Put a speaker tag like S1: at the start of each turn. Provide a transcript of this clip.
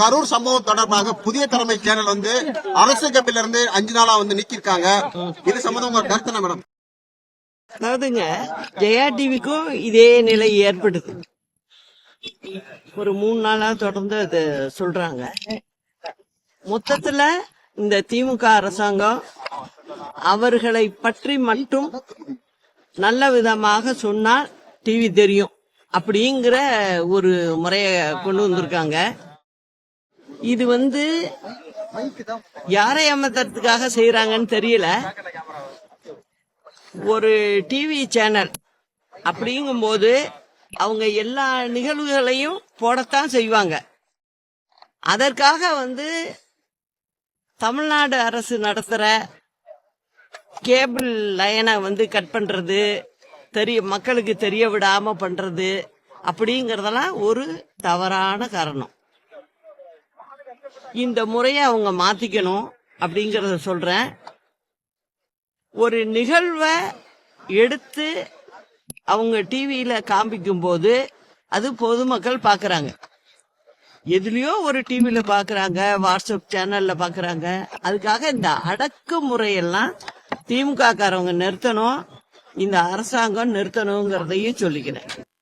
S1: கரூர் சம்பவம் தொடர்பாக புதிய தலைமை சேனல் வந்து அரசு கப்பில இருந்து அஞ்சு நாளா வந்து நிக்கிருக்காங்க இது சம்பந்தம் உங்க கருத்து மேடம்?
S2: அதாவதுங்க ஜெயா டிவிக்கும் இதே நிலை ஏற்படுது. ஒரு மூணு நாளா தொடர்ந்து அது சொல்றாங்க. மொத்தத்துல இந்த திமுக அரசாங்கம் அவர்களை பற்றி மட்டும் நல்ல விதமாக சொன்னால் டிவி தெரியும் அப்படிங்கிற ஒரு முறைய கொண்டு வந்திருக்காங்க. இது வந்து யாரை ஏமாத்துறதுக்காக செய்யறாங்கன்னு தெரியல. ஒரு டிவி சேனல் அப்படிங்கும்போது அவங்க எல்லா நிகழ்வுகளையும் போடத்தான் செய்வாங்க. அதற்காக வந்து தமிழ்நாடு அரசு நடத்துகிற கேபிள் லைனை வந்து கட் பண்ணுறது தெரிய மக்களுக்கு தெரிய விடாமல் பண்ணுறது அப்படிங்கிறதெல்லாம் ஒரு தவறான காரணம். இந்த முறையை அவங்க மாத்திக்கணும் அப்படிங்கறத சொல்றேன். ஒரு நிகழ்வை எடுத்து அவங்க டிவியில காமிக்கும் போது அது பொதுமக்கள் பாக்குறாங்க. எதுலயோ ஒரு டிவியில் பாக்குறாங்க வாட்ஸ்அப் சேனல்ல பாக்குறாங்க. அதுக்காக இந்த அடக்குமுறையெல்லாம் திமுக காரவங்க நிறுத்தணும் இந்த அரசாங்கம் நிறுத்தணுங்கிறதையும் சொல்லிக்கிறேன்.